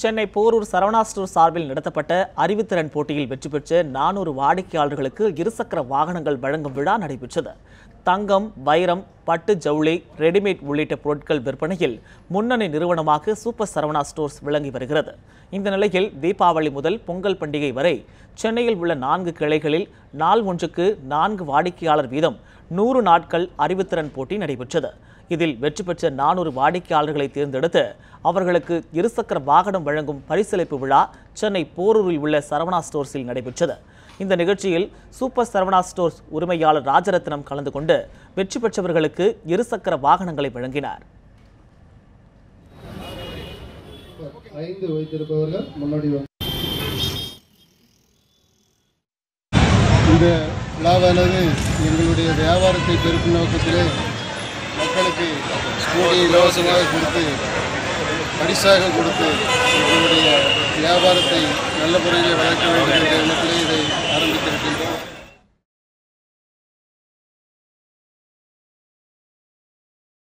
Chennai Porur Saravana store சார்பில் நடத்தப்பட்ட அறிவுத்திறன் போட்டியில் வெற்றி பெற்ற நானூறு வாடிக்கையாளர்களுக்கு இருசக்கர வாகனங்கள் வழங்கும் விழா நடைபெற்றது. தங்கம் வைரம் பட்டு ஜவுளி ரெடிமேட் உள்ளிட்ட பொருட்கள் விற்பனையில் முன்னணி நிறுவனமாக சூப்பர் சரவணா ஸ்டோர்ஸ் விளங்கி வருகிறது. இந்த நிலையில் தீபாவளி முதல் பொங்கல் பண்டிகை வரை சென்னையில் உள்ள நான்கு கிளைகளில் நாள் ஒன்றுக்கு நான்கு வாடிக்கையாளர் வீதம் நூறு நாட்கள் அறிவுத்திறன் போட்டி நடைபெற்றது. இதில் வெற்றி பெற்ற நானூறு வாடிக்கையாளர்களை தேர்ந்தெடுத்து அவர்களுக்கு இருசக்கர வாகனம் வழங்கும் பரிசளிப்பு விழா சென்னை போரூரில் உள்ள சரவணா ஸ்டோர்ஸில் நடைபெற்றது. இந்த நிகழ்ச்சியில் சூப்பர் சரவணா ஸ்டோர்ஸ் உரிமையாளர் ராஜரத்னம் கலந்து கொண்டு வெற்றி பெற்றவர்களுக்கு இருசக்கர வாகனங்களை வழங்கினார். ஐந்து வைத்திருப்பவர்கள் முன்னாடி இந்த விழாவானது எங்களுடைய வியாபாரத்தை பெருக்கும் நோக்கத்திலே மக்களுக்கு ஸ்கூட்டி இலவசமாக கொடுத்து பரிசாக கொடுத்து எங்களுடைய வியாபாரத்தை நல்ல முறையில் வளர்க்க வேண்டும் என்ற எண்ணத்திலே இதை